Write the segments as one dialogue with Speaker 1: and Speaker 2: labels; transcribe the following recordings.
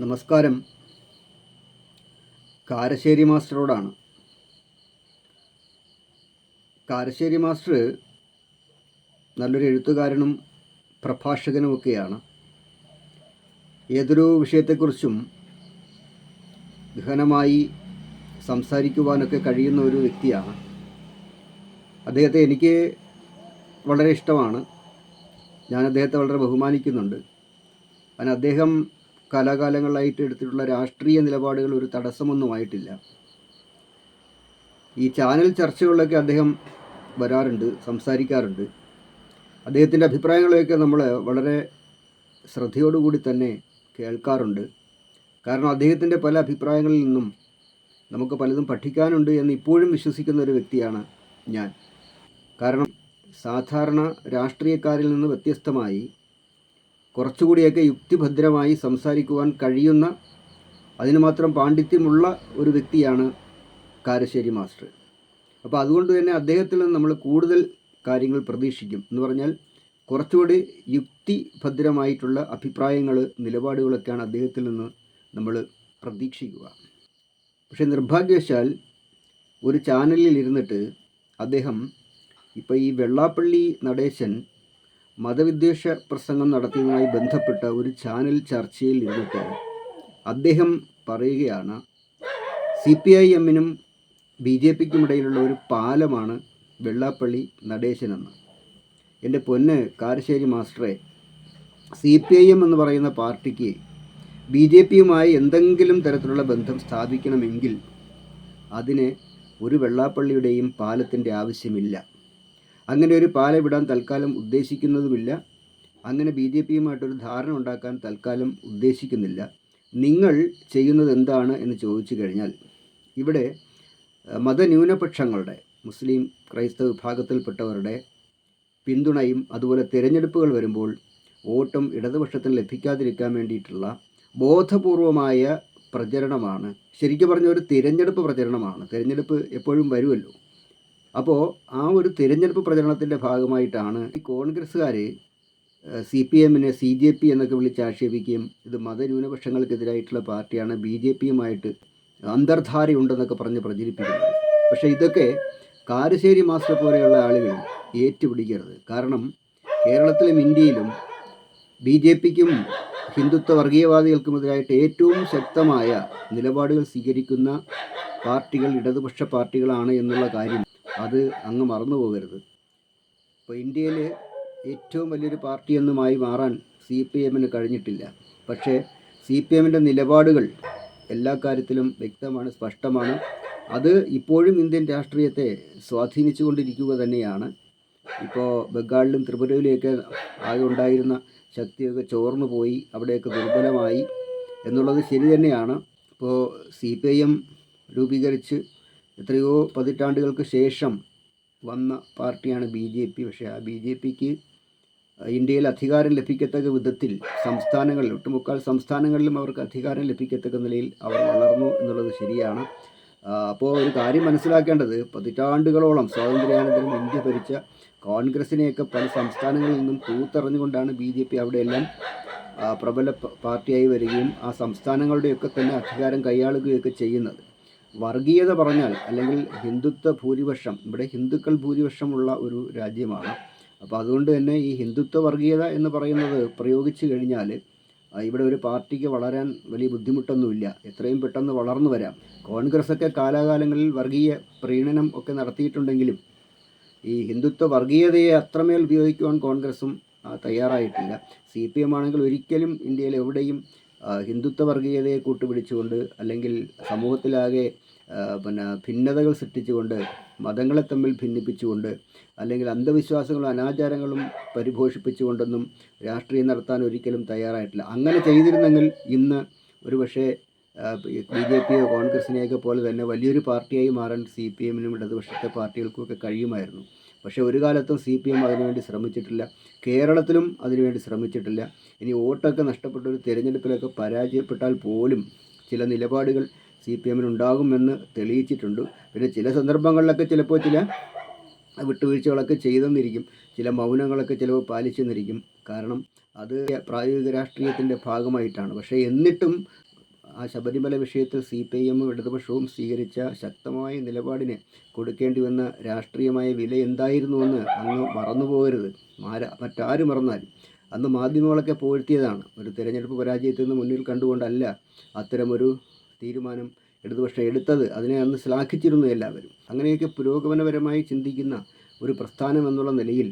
Speaker 1: നമസ്കാരം. കാരശ്ശേരി മാസ്റ്ററോടാണ്. കാരശ്ശേരി മാസ്റ്റർ നല്ലൊരു എഴുത്തുകാരനും പ്രഭാഷകനുമൊക്കെയാണ്. ഏതൊരു വിഷയത്തെക്കുറിച്ചും ഗഹനമായി സംസാരിക്കുവാനൊക്കെ കഴിയുന്ന ഒരു വ്യക്തിയാണ്. അദ്ദേഹത്തെ എനിക്ക് വളരെ ഇഷ്ടമാണ്. ഞാൻ അദ്ദേഹത്തെ വളരെ ബഹുമാനിക്കുന്നുണ്ട്. അതിന് അദ്ദേഹം കാലാകാലങ്ങളായിട്ട് എടുത്തിട്ടുള്ള രാഷ്ട്രീയ നിലപാടുകൾ ഒരു തടസ്സമൊന്നുമായിട്ടില്ല ഈ ചാനൽ ചർച്ചകളിലൊക്കെ അദ്ദേഹം വരാറുണ്ട് സംസാരിക്കാറുണ്ട്. അദ്ദേഹത്തിന്റെ അഭിപ്രായങ്ങളെയൊക്കെ നമ്മൾ വളരെ ശ്രദ്ധയോടുകൂടി തന്നെ കേൾക്കാറുണ്ട്. കാരണം അദ്ദേഹത്തിന്റെ പല അഭിപ്രായങ്ങളിൽ നിന്നും നമുക്ക് പലതും പഠിക്കാനുണ്ട് എന്ന് ഇപ്പോഴും വിശ്വസിക്കുന്ന ഒരു വ്യക്തിയാണ് ഞാൻ. കാരണം സാധാരണ രാഷ്ട്രീയക്കാരിൽ നിന്ന് വ്യത്യസ്തമായി കുറച്ചുകൂടിയൊക്കെ യുക്തിഭദ്രമായി സംസാരിക്കുവാൻ കഴിയുന്ന അതിന് മാത്രം പാണ്ഡിത്യമുള്ള ഒരു വ്യക്തിയാണ് കാരശ്ശേരി മാസ്റ്റർ. അപ്പോൾ അതുകൊണ്ട് തന്നെ അദ്ദേഹത്തിൽ നിന്ന് നമ്മൾ കൂടുതൽ കാര്യങ്ങൾ പ്രതീക്ഷിക്കും. എന്ന് പറഞ്ഞാൽ കുറച്ചുകൂടി യുക്തിഭദ്രമായിട്ടുള്ള അഭിപ്രായങ്ങൾ നിലപാടുകളൊക്കെയാണ് അദ്ദേഹത്തിൽ നിന്ന് നമ്മൾ പ്രതീക്ഷിക്കുക. പക്ഷേ നിർഭാഗ്യവശാൽ ഒരു ചാനലിൽ ഇരുന്നിട്ട് അദ്ദേഹം ഇപ്പോൾ ഈ വെള്ളാപ്പള്ളി നടേശൻ മതവിദ്വേഷ പ്രസംഗം നടത്തിയതുമായി ബന്ധപ്പെട്ട ഒരു ചാനൽ ചർച്ചയിൽ ഇരുന്നിട്ട് അദ്ദേഹം പറയുകയാണ് സി പി ഐ എമ്മിനും ബി ജെ പിക്കും ഇടയിലുള്ള ഒരു പാലമാണ് വെള്ളാപ്പള്ളി നടേശനെന്ന്. എന്റെ പൊന്ന് കാരശ്ശേരി മാസ്റ്ററെ സി പി ഐ എം എന്ന് പറയുന്ന പാർട്ടിക്ക് ബി ജെ പിയുമായി എന്തെങ്കിലും തരത്തിലുള്ള ബന്ധം സ്ഥാപിക്കണമെങ്കിൽ അതിന് ഒരു വെള്ളാപ്പള്ളിയുടെയും പാലത്തിന്റെ ആവശ്യമില്ല. അങ്ങനെ ഒരു പാല വിടാൻ തൽക്കാലം ഉദ്ദേശിക്കുന്നതുമില്ല. അങ്ങനെ ബി ജെ പിയുമായിട്ടൊരു ധാരണ ഉണ്ടാക്കാൻ തൽക്കാലം ഉദ്ദേശിക്കുന്നില്ല. നിങ്ങൾ ചെയ്യുന്നത് എന്താണ് എന്ന് ചോദിച്ചു കഴിഞ്ഞാൽ ഇവിടെ മതന്യൂനപക്ഷങ്ങളുടെ മുസ്ലിം ക്രൈസ്തവ വിഭാഗത്തിൽപ്പെട്ടവരുടെ പിന്തുണയും അതുപോലെ തിരഞ്ഞെടുപ്പുകൾ വരുമ്പോൾ വോട്ടും ഇടതുപക്ഷത്തിന് ലഭിക്കാതിരിക്കാൻ വേണ്ടിയിട്ടുള്ള ബോധപൂർവമായ പ്രചരണമാണ് ശരിക്കും പറഞ്ഞ ഒരു തിരഞ്ഞെടുപ്പ് പ്രചരണമാണ്. തിരഞ്ഞെടുപ്പ് എപ്പോഴും വരുമല്ലോ. അപ്പോൾ ആ ഒരു തിരഞ്ഞെടുപ്പ് പ്രചരണത്തിന്റെ ഭാഗമായിട്ടാണ് ഈ കോൺഗ്രസ്സുകാർ സി പി എമ്മിനെ സി ജെ പി എന്നൊക്കെ വിളിച്ച് ആക്ഷേപിക്കുകയും ഇത് മതന്യൂനപക്ഷങ്ങൾക്കെതിരായിട്ടുള്ള പാർട്ടിയാണ് ബി ജെ പിയുമായിട്ട് അന്തർധാരയുണ്ടെന്നൊക്കെ പറഞ്ഞ് പ്രചരിപ്പിക്കുന്നത്. പക്ഷേ ഇതൊക്കെ കാരശ്ശേരി മാസ്റ്റർ പോലെയുള്ള ആളുകൾ ഏറ്റുപിടിക്കരുത്. കാരണം കേരളത്തിലും ഇന്ത്യയിലും ബി ജെ പിക്കും ഹിന്ദുത്വ വർഗീയവാദികൾക്കുമെതിരായിട്ട് ഏറ്റവും ശക്തമായ നിലപാടുകൾ സ്വീകരിക്കുന്ന പാർട്ടികൾ ഇടതുപക്ഷ പാർട്ടികളാണ് എന്നുള്ള കാര്യം അത് അങ്ങ് മറന്നു പോകരുത്. ഇപ്പോൾ ഇന്ത്യയിൽ ഏറ്റവും വലിയൊരു പാർട്ടിയൊന്നുമായി മാറാൻ സി പി എമ്മിന് കഴിഞ്ഞിട്ടില്ല. പക്ഷേ സി പി എമ്മിന്റെ നിലപാടുകൾ എല്ലാ കാര്യത്തിലും വ്യക്തമാണ് സ്പഷ്ടമാണ്. അത് ഇപ്പോഴും ഇന്ത്യൻ രാഷ്ട്രീയത്തെ സ്വാധീനിച്ചുകൊണ്ടിരിക്കുക തന്നെയാണ്. ഇപ്പോൾ ബംഗാളിലും ത്രിപുരയിലുമൊക്കെ ആകെ ഉണ്ടായിരുന്ന ശക്തിയൊക്കെ ചോർന്നു പോയി അവിടെയൊക്കെ ദുർബലമായി എന്നുള്ളത് ശരി തന്നെയാണ്. ഇപ്പോൾ സി പി എം രൂപീകരിച്ച് എത്രയോ പതിറ്റാണ്ടുകൾക്ക് ശേഷം വന്ന പാർട്ടിയാണ് ബി ജെ പി. പക്ഷേ ആ ബി ജെ പിക്ക് ഇന്ത്യയിൽ അധികാരം ലഭിക്കത്തക്ക വിധത്തിൽ സംസ്ഥാനങ്ങളിൽ ഒട്ടുമുക്കാൽ സംസ്ഥാനങ്ങളിലും അവർക്ക് അധികാരം ലഭിക്കത്തക്ക നിലയിൽ അവർ വളർന്നു എന്നുള്ളത് ശരിയാണ്. അപ്പോൾ ഒരു കാര്യം മനസ്സിലാക്കേണ്ടത് പതിറ്റാണ്ടുകളോളം സ്വാതന്ത്ര്യാനന്തരം ഇന്ത്യ ഭരിച്ച കോൺഗ്രസിനെയൊക്കെ പല സംസ്ഥാനങ്ങളിൽ നിന്നും തൂത്തെറിഞ്ഞുകൊണ്ടാണ് ബി ജെ പി അവിടെയെല്ലാം പ്രബല പാർട്ടിയായി വരികയും ആ സംസ്ഥാനങ്ങളുടെയൊക്കെ തന്നെ അധികാരം കൈയാളുകയൊക്കെ ചെയ്യുന്നത്. വർഗീയത പറഞ്ഞാൽ അല്ലെങ്കിൽ ഹിന്ദുത്വ ഭൂരിപക്ഷം ഇവിടെ ഹിന്ദുക്കൾ ഭൂരിപക്ഷമുള്ള ഒരു രാജ്യമാണ്. അപ്പോൾ അതുകൊണ്ട് തന്നെ ഈ ഹിന്ദുത്വ വർഗീയത എന്ന് പറയുന്നത് പ്രയോഗിച്ചു കഴിഞ്ഞാൽ ഇവിടെ ഒരു പാർട്ടിക്ക് വളരാൻ വലിയ ബുദ്ധിമുട്ടൊന്നുമില്ല. എത്രയും പെട്ടെന്ന് വളർന്നു വരാം. കോൺഗ്രസ്സൊക്കെ കാലാകാലങ്ങളിൽ വർഗീയ പ്രീണനം ഒക്കെ നടത്തിയിട്ടുണ്ടെങ്കിലും ഈ ഹിന്ദുത്വ വർഗീയതയെ അത്രമേൽ ഉപയോഗിക്കുവാൻ കോൺഗ്രസും തയ്യാറായിട്ടില്ല. സി പി എം ആണെങ്കിൽ ഒരിക്കലും ഇന്ത്യയിൽ എവിടെയും ഹിന്ദുത്വ വർഗീയതയെ കൂട്ടുപിടിച്ചുകൊണ്ട് അല്ലെങ്കിൽ സമൂഹത്തിലാകെ പിന്നെ ഭിന്നതകൾ സൃഷ്ടിച്ചുകൊണ്ട് മതങ്ങളെ തമ്മിൽ ഭിന്നിപ്പിച്ചുകൊണ്ട് അല്ലെങ്കിൽ അന്ധവിശ്വാസങ്ങളും അനാചാരങ്ങളും പരിപോഷിപ്പിച്ചുകൊണ്ടൊന്നും രാഷ്ട്രീയം നടത്താൻ ഒരിക്കലും തയ്യാറായിട്ടില്ല. അങ്ങനെ ചെയ്തിരുന്നെങ്കിൽ ഇന്ന് ഒരു പക്ഷേ ബി ജെ പിയോ കോൺഗ്രസിനെയൊക്കെ പോലെ തന്നെ വലിയൊരു പാർട്ടിയായി മാറാൻ സി പി എമ്മിനും ഇടതുപക്ഷത്തെ പാർട്ടികൾക്കുമൊക്കെ കഴിയുമായിരുന്നു. പക്ഷേ ഒരു കാലത്തും സി പി എം അതിനുവേണ്ടി ശ്രമിച്ചിട്ടില്ല. കേരളത്തിലും അതിനുവേണ്ടി ശ്രമിച്ചിട്ടില്ല. ഇനി വോട്ടൊക്കെ നഷ്ടപ്പെട്ട ഒരു തിരഞ്ഞെടുപ്പിലൊക്കെ പരാജയപ്പെട്ടാൽ പോലും ചില നിലപാടുകൾ സി പി എമ്മിനുണ്ടാകുമെന്ന് തെളിയിച്ചിട്ടുണ്ട്. പിന്നെ ചില സന്ദർഭങ്ങളിലൊക്കെ ചിലപ്പോൾ ചില വിട്ടുവീഴ്ചകളൊക്കെ ചെയ്തെന്നിരിക്കും. ചില മൗനങ്ങളൊക്കെ ചിലപ്പോൾ പാലിച്ചെന്നിരിക്കും. കാരണം അത് പ്രായോഗിക രാഷ്ട്രീയത്തിന്റെ ഭാഗമായിട്ടാണ്. പക്ഷേ എന്നിട്ടും ആ ശബരിമല വിഷയത്തിൽ സി പി ഐ എമ്മും ഇടതുപക്ഷവും സ്വീകരിച്ച ശക്തമായ നിലപാടിന് കൊടുക്കേണ്ടി വന്ന രാഷ്ട്രീയമായ വില എന്തായിരുന്നുവെന്ന് അങ്ങ് മറന്നു പോകരുത് ആര മറ്റാരും മറന്നാലും. അന്ന് മാധ്യമങ്ങളൊക്കെ പോഴ്ത്തിയതാണ് ഒരു തിരഞ്ഞെടുപ്പ് പരാജയത്തിൽ നിന്ന് മുന്നിൽ കണ്ടുകൊണ്ടല്ല അത്തരമൊരു തീരുമാനം ഇടതുപക്ഷം എടുത്തത്. അതിനെ അന്ന് ശ്ലാഘിച്ചിരുന്നു എല്ലാവരും. അങ്ങനെയൊക്കെ പുരോഗമനപരമായി ചിന്തിക്കുന്ന ഒരു പ്രസ്ഥാനം എന്നുള്ള നിലയിൽ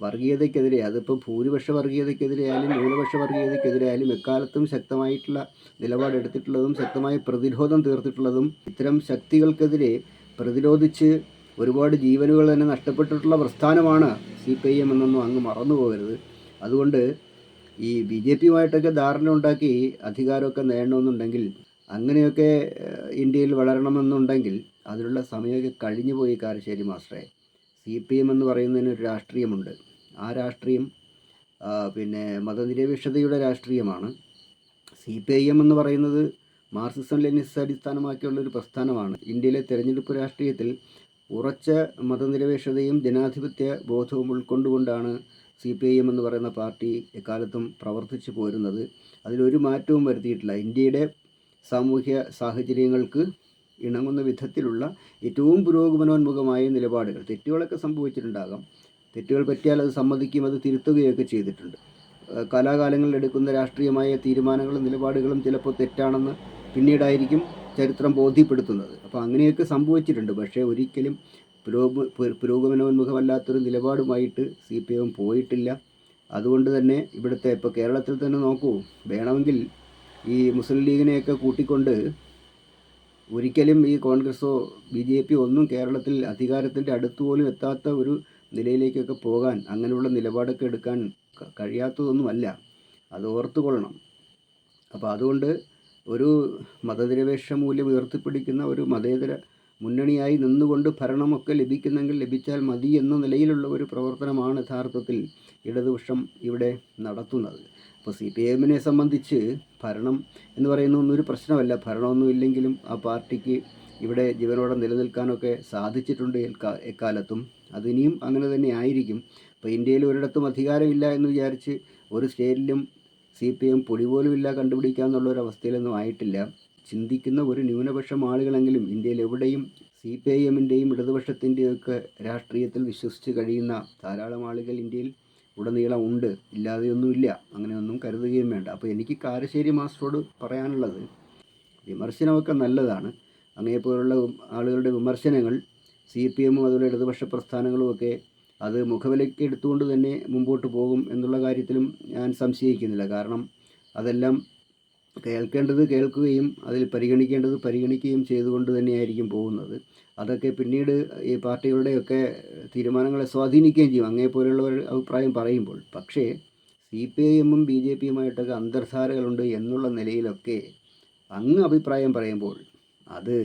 Speaker 1: വർഗീയതയ്ക്കെതിരെ അതിപ്പോൾ ഭൂരിപക്ഷ വർഗീയതയ്ക്കെതിരെ ആയാലും ന്യൂനപക്ഷ വർഗീയതയ്ക്കെതിരെ ആയാലും എക്കാലത്തും ശക്തമായിട്ടുള്ള നിലപാടെടുത്തിട്ടുള്ളതും ശക്തമായ പ്രതിരോധം തീർത്തിട്ടുള്ളതും ഇത്തരം ശക്തികൾക്കെതിരെ പ്രതിരോധിച്ച് ഒരുപാട് ജീവനുകൾ തന്നെ നഷ്ടപ്പെട്ടിട്ടുള്ള പ്രസ്ഥാനമാണ് സി പി ഐ എം എന്നൊന്നും അങ്ങ് മറന്നു പോകരുത്. അതുകൊണ്ട് ഈ ബി ജെ പിയുമായിട്ടൊക്കെ ധാരണ ഉണ്ടാക്കി അധികാരമൊക്കെ നേടണമെന്നുണ്ടെങ്കിൽ അങ്ങനെയൊക്കെ ഇന്ത്യയിൽ വളരണമെന്നുണ്ടെങ്കിൽ അതിനുള്ള സമയമൊക്കെ കഴിഞ്ഞു പോയി കാരശ്ശേരി മാസ്റ്ററെ. സി പി എം എന്ന് പറയുന്നതിന് ഒരു രാഷ്ട്രീയമുണ്ട്. ആ രാഷ്ട്രീയം പിന്നെ മതനിരപേക്ഷതയുടെ രാഷ്ട്രീയമാണ്. സി പി ഐ എം എന്ന് പറയുന്നത് മാർക്സിസം ലെനിസ് അടിസ്ഥാനമാക്കിയുള്ള ഒരു പ്രസ്ഥാനമാണ്. ഇന്ത്യയിലെ തെരഞ്ഞെടുപ്പ് രാഷ്ട്രീയത്തിൽ ഉറച്ച മതനിരപേക്ഷതയും ജനാധിപത്യ ബോധവും ഉൾക്കൊണ്ടുകൊണ്ടാണ് സി പി ഐ എം എന്ന് പറയുന്ന പാർട്ടി എക്കാലത്തും പ്രവർത്തിച്ചു പോരുന്നത്. അതിലൊരു മാറ്റവും വരുത്തിയിട്ടില്ല. ഇന്ത്യയുടെ സാമൂഹ്യ സാഹചര്യങ്ങൾക്ക് ഇണങ്ങുന്ന വിധത്തിലുള്ള ഏറ്റവും പുരോഗമനോന്മുഖമായ നിലപാടുകൾ തെറ്റുകളൊക്കെ സംഭവിച്ചിട്ടുണ്ടാകാം. തെറ്റുകൾ പറ്റിയാൽ അത് സമ്മതിക്കുകയും അത് തിരുത്തുകയൊക്കെ ചെയ്തിട്ടുണ്ട്. കലാകാലങ്ങളിൽ എടുക്കുന്ന രാഷ്ട്രീയമായ തീരുമാനങ്ങളും നിലപാടുകളും ചിലപ്പോൾ തെറ്റാണെന്ന് പിന്നീടായിരിക്കും ചരിത്രം ബോധ്യപ്പെടുത്തുന്നത്. അപ്പോൾ അങ്ങനെയൊക്കെ സംഭവിച്ചിട്ടുണ്ട്. പക്ഷേ ഒരിക്കലും പുരോഗമനോന്മുഖമല്ലാത്തൊരു നിലപാടുമായിട്ട് സി പി എം പോയിട്ടില്ല. അതുകൊണ്ട് തന്നെ ഇവിടുത്തെ ഇപ്പോൾ കേരളത്തിൽ തന്നെ നോക്കൂ. വേണമെങ്കിൽ ഈ മുസ്ലിം ലീഗിനെയൊക്കെ കൂട്ടിക്കൊണ്ട് ഒരിക്കലും ഈ കോൺഗ്രസോ ബി ജെ പി ഒന്നും കേരളത്തിൽ അധികാരത്തിന്റെ അടുത്തുപോലും എത്താത്ത ഒരു നിലയിലേക്കൊക്കെ പോകാൻ അങ്ങനെയുള്ള നിലപാടൊക്കെ എടുക്കാൻ കഴിയാത്തതൊന്നുമല്ല. അത് ഓർത്തുകൊള്ളണം. അപ്പോൾ അതുകൊണ്ട് ഒരു മതനിരപേക്ഷ മൂല്യം ഉയർത്തിപ്പിടിക്കുന്ന ഒരു മതേതര മുന്നണിയായി നിന്നുകൊണ്ട് ഭരണമൊക്കെ ലഭിക്കുന്നെങ്കിൽ ലഭിച്ചാൽ മതി എന്ന നിലയിലുള്ള ഒരു പ്രവർത്തനമാണ് യഥാർത്ഥത്തിൽ ഇടതുപക്ഷം ഇവിടെ നടത്തുന്നത്. അപ്പോൾ സി പി എമ്മിനെ സംബന്ധിച്ച് ഭരണം എന്ന് പറയുന്ന ഒന്നൊരു പ്രശ്നമല്ല. ഭരണമൊന്നും ഇല്ലെങ്കിലും ആ പാർട്ടിക്ക് ഇവിടെ ജീവനോടെ നിലനിൽക്കാനൊക്കെ സാധിച്ചിട്ടുണ്ട് എക്കാലത്തും. അതിനിയും അങ്ങനെ തന്നെ ആയിരിക്കും. ഇപ്പോൾ ഇന്ത്യയിൽ ഒരിടത്തും അധികാരമില്ല എന്ന് വിചാരിച്ച് ഒരു സ്റ്റേറ്റിലും സി പി എം പൊടി പോലും ഇല്ല കണ്ടുപിടിക്കാന്നുള്ള ഒരു അവസ്ഥയിലൊന്നും ആയിട്ടില്ല. ചിന്തിക്കുന്ന ഒരു ന്യൂനപക്ഷം ആളുകളെങ്കിലും ഇന്ത്യയിൽ എവിടെയും സി പി ഐ എമ്മിന്റെയും ഇടതുപക്ഷത്തിന്റെയും ഒക്കെ രാഷ്ട്രീയത്തിൽ വിശ്വസിച്ച് കഴിയുന്ന ധാരാളം ആളുകൾ ഇന്ത്യയിൽ ഉടനീളം ഉണ്ട്. ഇല്ലാതെയൊന്നുമില്ല. അങ്ങനെയൊന്നും കരുതുകയും വേണ്ട. അപ്പോൾ എനിക്ക് കാരശ്ശേരി മാസ്റ്ററോട് പറയാനുള്ളത് വിമർശനമൊക്കെ നല്ലതാണ്. അങ്ങനെപ്പോലുള്ള ആളുകളുടെ വിമർശനങ്ങൾ സി പി എമ്മും അതുപോലെ ഇടതുപക്ഷ പ്രസ്ഥാനങ്ങളുമൊക്കെ അത് മുഖവിലയ്ക്ക് എടുത്തുകൊണ്ട് തന്നെ മുമ്പോട്ട് പോകും എന്നുള്ള കാര്യത്തിലും ഞാൻ സംശയിക്കുന്നില്ല. കാരണം അതെല്ലാം കേൾക്കേണ്ടത് കേൾക്കുകയും അതിൽ പരിഗണിക്കേണ്ടത് പരിഗണിക്കുകയും ചെയ്തുകൊണ്ട് തന്നെയായിരിക്കും പോകുന്നത്. അതൊക്കെ പിന്നീട് ഈ പാർട്ടികളുടെയൊക്കെ തീരുമാനങ്ങളെ സ്വാധീനിക്കുകയും ചെയ്യും. അങ്ങേ പോലെയുള്ളവർ അഭിപ്രായം പറയുമ്പോൾ. പക്ഷേ സി പി ഐ എമ്മും ബി ജെ പിയുമായിട്ടൊക്കെ അന്തർധാരകളുണ്ട് എന്നുള്ള നിലയിലൊക്കെ അങ്ങ് അഭിപ്രായം പറയുമ്പോൾ അത്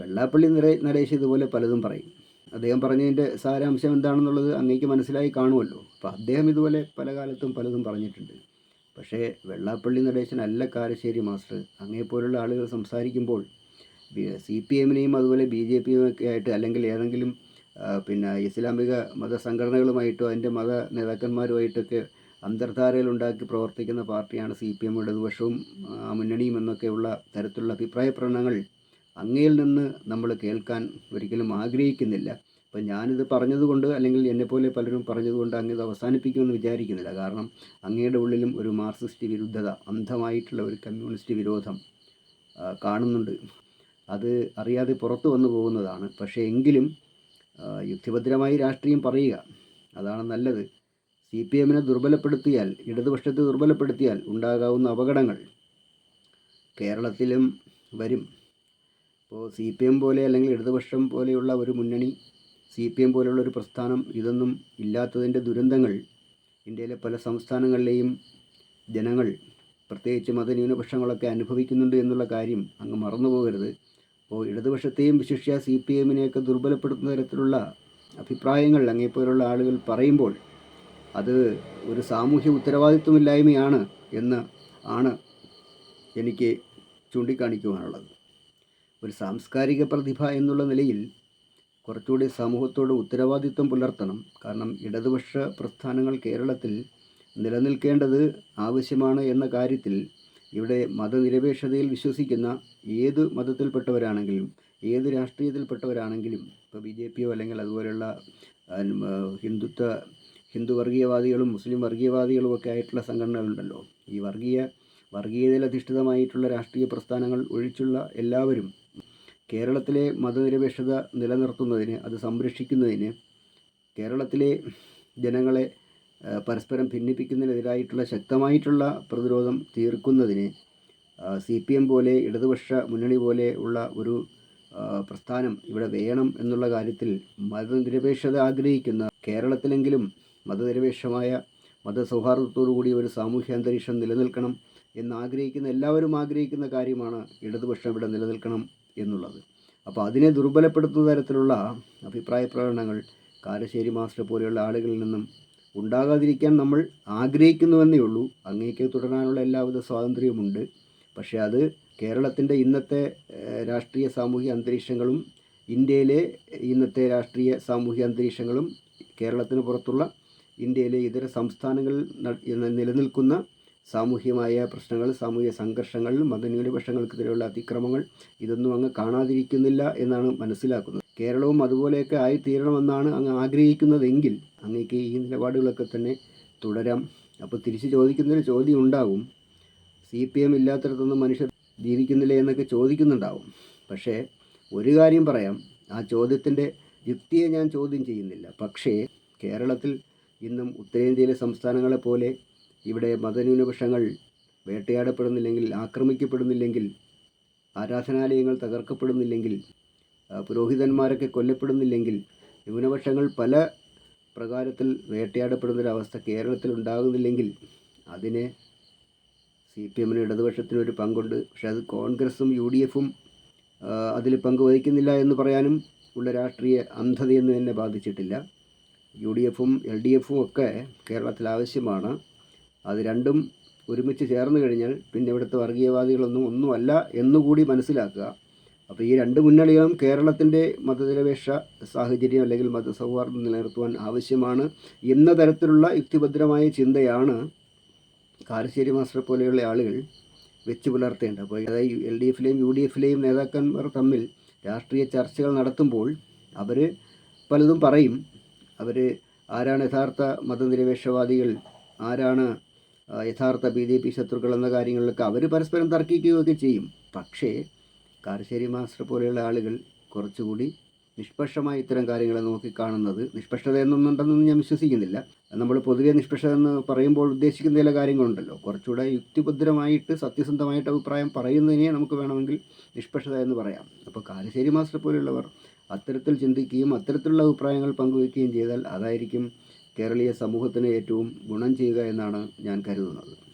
Speaker 1: വെള്ളാപ്പള്ളി നരേശ് ഇതുപോലെ പലതും പറയും. അദ്ദേഹം പറഞ്ഞതിന്റെ സാരാംശം എന്താണെന്നുള്ളത് അങ്ങേക്ക് മനസ്സിലായി കാണുമല്ലോ. അപ്പോൾ അദ്ദേഹം ഇതുപോലെ പല കാലത്തും പലതും പറഞ്ഞിട്ടുണ്ട്. പക്ഷേ വെള്ളാപ്പള്ളി നടേശനല്ല കാരശ്ശേരി മാസ്റ്റർ. അങ്ങേപ്പോലുള്ള ആളുകൾ സംസാരിക്കുമ്പോൾ സി പി എമ്മിനെയും അതുപോലെ ബി ജെ പിയും ഒക്കെ ആയിട്ട് അല്ലെങ്കിൽ ഏതെങ്കിലും പിന്നെ ഇസ്ലാമിക മതസംഘടനകളുമായിട്ടോ അതിന്റെ മത നേതാക്കന്മാരുമായിട്ടൊക്കെ അന്തർധാരകൾ ഉണ്ടാക്കി പ്രവർത്തിക്കുന്ന പാർട്ടിയാണ് സി പി എം ഇടതുപക്ഷവും മുന്നണിയും എന്നൊക്കെയുള്ള തരത്തിലുള്ള അഭിപ്രായ പ്രകടനങ്ങൾ അങ്ങയിൽ നിന്ന് നമ്മൾ കേൾക്കാൻ ഒരിക്കലും ആഗ്രഹിക്കുന്നില്ല. അപ്പം ഞാനിത് പറഞ്ഞതുകൊണ്ട് അല്ലെങ്കിൽ എന്നെപ്പോലെ പലരും പറഞ്ഞതുകൊണ്ട് അങ്ങ് ഇത് അവസാനിപ്പിക്കുമെന്ന് വിചാരിക്കുന്നില്ല. കാരണം അങ്ങയുടെ ഉള്ളിലും ഒരു മാർക്സിസ്റ്റ് വിരുദ്ധത അന്ധമായിട്ടുള്ള ഒരു കമ്മ്യൂണിസ്റ്റ് വിരോധം കാണുന്നുണ്ട്. അത് അറിയാതെ പുറത്ത് വന്നു പോകുന്നതാണ്. പക്ഷേ എങ്കിലും യുക്തിഭദ്രമായി രാഷ്ട്രീയം പറയുക അതാണ് നല്ലത്. സി പി എമ്മിനെ ദുർബലപ്പെടുത്തിയാൽ ഇടതുപക്ഷത്തെ ദുർബലപ്പെടുത്തിയാൽ ഉണ്ടാകാവുന്ന അപകടങ്ങൾ കേരളത്തിലും വരും. ഇപ്പോൾ സി പി എം പോലെ അല്ലെങ്കിൽ ഇടതുപക്ഷം പോലെയുള്ള ഒരു മുന്നണി സി പി എം പോലെയുള്ള ഒരു പ്രസ്ഥാനം ഇതൊന്നും ഇല്ലാത്തതിന്റെ ദുരന്തങ്ങൾ ഇന്ത്യയിലെ പല സംസ്ഥാനങ്ങളിലെയും ജനങ്ങൾ പ്രത്യേകിച്ച് മതന്യൂനപക്ഷങ്ങളൊക്കെ അനുഭവിക്കുന്നുണ്ട് എന്നുള്ള കാര്യം അങ്ങ് മറന്നുപോകരുത്. അപ്പോൾ ഇടതുപക്ഷത്തെയും വിശിഷ്യ സി പി എമ്മിനെയൊക്കെ ദുർബലപ്പെടുത്തുന്ന തരത്തിലുള്ള അഭിപ്രായങ്ങൾ അങ്ങേപ്പോലുള്ള ആളുകൾ പറയുമ്പോൾ അത് ഒരു സാമൂഹ്യ ഉത്തരവാദിത്വമില്ലായ്മയാണ് എന്ന് ആണ് എനിക്ക് ചൂണ്ടിക്കാണിക്കുവാനുള്ളത്. ഒരു സാംസ്കാരിക പ്രതിഭ എന്നുള്ള നിലയിൽ കുറച്ചുകൂടി സമൂഹത്തോട് ഉത്തരവാദിത്വം പുലർത്തണം. കാരണം ഇടതുപക്ഷ പ്രസ്ഥാനങ്ങൾ കേരളത്തിൽ നിലനിൽക്കേണ്ടത് ആവശ്യമാണ് എന്ന കാര്യത്തിൽ ഇവിടെ മതനിരപേക്ഷതയിൽ വിശ്വസിക്കുന്ന ഏത് മതത്തിൽപ്പെട്ടവരാണെങ്കിലും ഏത് രാഷ്ട്രീയത്തിൽപ്പെട്ടവരാണെങ്കിലും ഇപ്പോൾ ബി ജെ പിയോ അല്ലെങ്കിൽ അതുപോലെയുള്ള ഹിന്ദുത്വ ഹിന്ദു വർഗീയവാദികളും മുസ്ലിം വർഗീയവാദികളും ഒക്കെ ആയിട്ടുള്ള സംഘടനകളുണ്ടല്ലോ ഈ വർഗീയ വർഗീയതയിൽ അധിഷ്ഠിതമായിട്ടുള്ള രാഷ്ട്രീയ പ്രസ്ഥാനങ്ങൾ ഒഴിച്ചുള്ള എല്ലാവരും കേരളത്തിലെ മതനിരപേക്ഷത നിലനിർത്തുന്നതിന് അത് സംരക്ഷിക്കുന്നതിന് കേരളത്തിലെ ജനങ്ങളെ പരസ്പരം ഭിന്നിപ്പിക്കുന്നതിനെതിരായിട്ടുള്ള ശക്തമായിട്ടുള്ള പ്രതിരോധം തീർക്കുന്നതിന് സി പി എം പോലെ ഇടതുപക്ഷ മുന്നണി പോലെ ഉള്ള ഒരു പ്രസ്ഥാനം ഇവിടെ വേണം എന്നുള്ള കാര്യത്തിൽ മതനിരപേക്ഷത ആഗ്രഹിക്കുന്ന കേരളത്തിലെങ്കിലും മതനിരപേക്ഷമായ മതസൗഹാർദ്ദത്തോടു കൂടി ഒരു സാമൂഹ്യ അന്തരീക്ഷം നിലനിൽക്കണം എന്ന് ആഗ്രഹിക്കുന്ന എല്ലാവരും ആഗ്രഹിക്കുന്ന കാര്യമാണ് ഇടതുപക്ഷം ഇവിടെ നിലനിൽക്കണം എന്നുള്ളത്. അപ്പോൾ അതിനെ ദുർബലപ്പെടുത്തുന്ന തരത്തിലുള്ള അഭിപ്രായ പ്രകടനങ്ങൾ കാരശ്ശേരി മാസ്റ്റർ പോലെയുള്ള ആളുകളിൽ നിന്നും ഉണ്ടാകാതിരിക്കാൻ നമ്മൾ ആഗ്രഹിക്കുന്നുവെന്നേ ഉള്ളൂ. അങ്ങേക്ക് തുടരാനുള്ള എല്ലാവിധ സ്വാതന്ത്ര്യവുമുണ്ട്. പക്ഷേ അത് കേരളത്തിന്റെ ഇന്നത്തെ രാഷ്ട്രീയ സാമൂഹിക അന്തരീക്ഷങ്ങളും ഇന്ത്യയിലെ ഇന്നത്തെ രാഷ്ട്രീയ സാമൂഹ്യ അന്തരീക്ഷങ്ങളും കേരളത്തിന് പുറത്തുള്ള ഇന്ത്യയിലെ ഇതര സംസ്ഥാനങ്ങളിൽ നിലനിൽക്കുന്ന സാമൂഹ്യമായ പ്രശ്നങ്ങൾ സാമൂഹിക സംഘർഷങ്ങൾ മതന്യൂനപക്ഷങ്ങൾക്കെതിരെയുള്ള അതിക്രമങ്ങൾ ഇതൊന്നും അങ്ങ് കാണാതിരിക്കുന്നില്ല എന്നാണ് മനസ്സിലാക്കുന്നത്. കേരളവും അതുപോലെയൊക്കെ ആയിത്തീരണമെന്നാണ് അങ്ങ് ആഗ്രഹിക്കുന്നതെങ്കിൽ അങ്ങേക്ക് ഈ നിലപാടുകളൊക്കെ തന്നെ തുടരാം. അപ്പോൾ തിരിച്ച് ചോദിക്കുന്നൊരു ചോദ്യം ഉണ്ടാകും സി പി എം ഇല്ലാത്തടത്തൊന്നും മനുഷ്യർ ജീവിക്കുന്നില്ല എന്നൊക്കെ ചോദിക്കുന്നുണ്ടാവും. പക്ഷേ ഒരു കാര്യം പറയാം. ആ ചോദ്യത്തിന്റെ യുക്തിയെ ഞാൻ ചോദ്യം ചെയ്യുന്നില്ല. പക്ഷേ കേരളത്തിൽ ഇന്നും ഉത്തരേന്ത്യയിലെ സംസ്ഥാനങ്ങളെ പോലെ ഇവിടെ മതന്യൂനപക്ഷങ്ങൾ വേട്ടയാടപ്പെടുന്നില്ലെങ്കിൽ ആക്രമിക്കപ്പെടുന്നില്ലെങ്കിൽ ആരാധനാലയങ്ങൾ തകർക്കപ്പെടുന്നില്ലെങ്കിൽ പുരോഹിതന്മാരൊക്കെ കൊല്ലപ്പെടുന്നില്ലെങ്കിൽ ന്യൂനപക്ഷങ്ങൾ പല പ്രകാരത്തിൽ വേട്ടയാടപ്പെടുന്നൊരവസ്ഥ കേരളത്തിൽ ഉണ്ടാകുന്നില്ലെങ്കിൽ അതിന് സി പി എമ്മിന് ഇടതുപക്ഷത്തിനൊരു പങ്കുണ്ട്. പക്ഷെ അത് കോൺഗ്രസും യു ഡി എഫും അതിൽ പങ്കുവഹിക്കുന്നില്ല എന്ന് പറയാനും ഉള്ള രാഷ്ട്രീയ അന്ധതയൊന്നും എന്നെ ബാധിച്ചിട്ടില്ല. യു ഡി എഫും എൽ ഡി എഫും ഒക്കെ കേരളത്തിൽ ആവശ്യമാണ്. അത് രണ്ടും ഒരുമിച്ച് ചേർന്ന് കഴിഞ്ഞാൽ പിന്നെ ഇവിടുത്തെ വർഗീയവാദികളൊന്നും ഒന്നുമല്ല എന്നുകൂടി മനസ്സിലാക്കുക. അപ്പോൾ ഈ രണ്ട് മുന്നണികളും കേരളത്തിന്റെ മതനിരപേക്ഷ സാഹചര്യം അല്ലെങ്കിൽ മതസൗഹാർദ്ദം നിലനിർത്തുവാൻ ആവശ്യമാണ് എന്ന തരത്തിലുള്ള യുക്തിഭദ്രമായ ചിന്തയാണ് കാരശ്ശേരി മാസ്റ്റർ പോലെയുള്ള ആളുകൾ വെച്ച് പുലർത്തേണ്ടത്. അപ്പോൾ അതായത് എൽ ഡി എഫിലെയും യു ഡി എഫിലെയും നേതാക്കന്മാർ തമ്മിൽ രാഷ്ട്രീയ ചർച്ചകൾ നടത്തുമ്പോൾ അവർ പലതും പറയും. അവർ ആരാണ് യഥാർത്ഥ മതനിരപേക്ഷവാദികൾ? ആരാണ് യഥാർത്ഥ ബി ജെ പി ശത്രുക്കൾ എന്ന കാര്യങ്ങളിലൊക്കെ അവർ പരസ്പരം തർക്കിക്കുകയൊക്കെ ചെയ്യും. പക്ഷേ കാരശ്ശേരി മാസ്റ്റർ പോലെയുള്ള ആളുകൾ കുറച്ചുകൂടി നിഷ്പക്ഷമായി ഇത്തരം കാര്യങ്ങളെ നോക്കിക്കാണുന്നത് നിഷ്പക്ഷത എന്നൊന്നുണ്ടെന്നൊന്നും ഞാൻ വിശ്വസിക്കുന്നില്ല. നമ്മൾ പൊതുവെ നിഷ്പക്ഷത എന്ന് പറയുമ്പോൾ ഉദ്ദേശിക്കുന്ന ചില കാര്യങ്ങളുണ്ടല്ലോ. കുറച്ചുകൂടെ യുക്തിഭദ്രമായിട്ട് സത്യസന്ധമായിട്ട് അഭിപ്രായം പറയുന്നതിനെ നമുക്ക് വേണമെങ്കിൽ നിഷ്പക്ഷത എന്ന് പറയാം. അപ്പോൾ കാരശ്ശേരി മാസ്റ്റർ പോലെയുള്ളവർ അത്തരത്തിൽ ചിന്തിക്കുകയും അത്തരത്തിലുള്ള അഭിപ്രായങ്ങൾ പങ്കുവയ്ക്കുകയും ചെയ്താൽ അതായിരിക്കും കേരളീയ സമൂഹത്തിന് ഏറ്റവും ഗുണം ചെയ്യുക എന്നാണ് ഞാൻ കരുതുന്നത്.